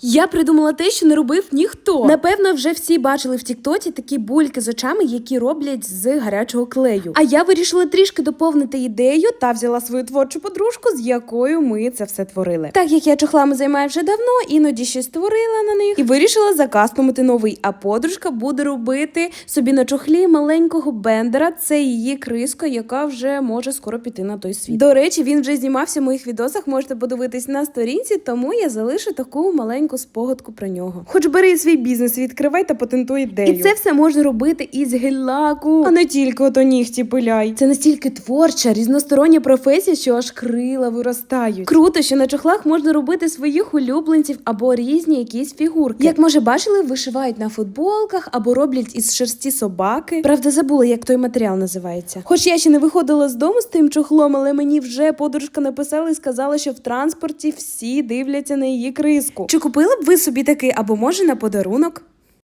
Я придумала те, що не робив ніхто. Напевно, вже всі бачили в Тіктоці такі бульки з очами, які роблять з гарячого клею. А я вирішила трішки доповнити ідею та взяла свою творчу подружку, з якою ми це все творили. Так як я чохлами займаю вже давно, іноді щось створила на них і вирішила закастомити новий. А подружка буде робити собі на чохлі маленького бендера. Це її криска, яка вже може скоро піти на той світ. До речі, він вже знімався в моїх відосах. Можете подивитись на сторінці, тому я залишу таку маленьку спогадку про нього. Хоч бери свій бізнес, відкривай та патентуй ідею. І це все можна робити із гель-лаку, а не тільки ото нігті пиляй. Це настільки творча, різностороння професія, що аж крила виростають. Круто, що на чохлах можна робити своїх улюбленців або різні якісь фігурки. Як може бачили, вишивають на футболках або роблять із шерсті собаки. Правда, забула, як той матеріал називається. Хоч я ще не виходила з дому з тим чохлом, але мені вже подружка написала і сказала, що в транспорті всі дивляться на її криску. Чи купили б ви собі такий або може на подарунок?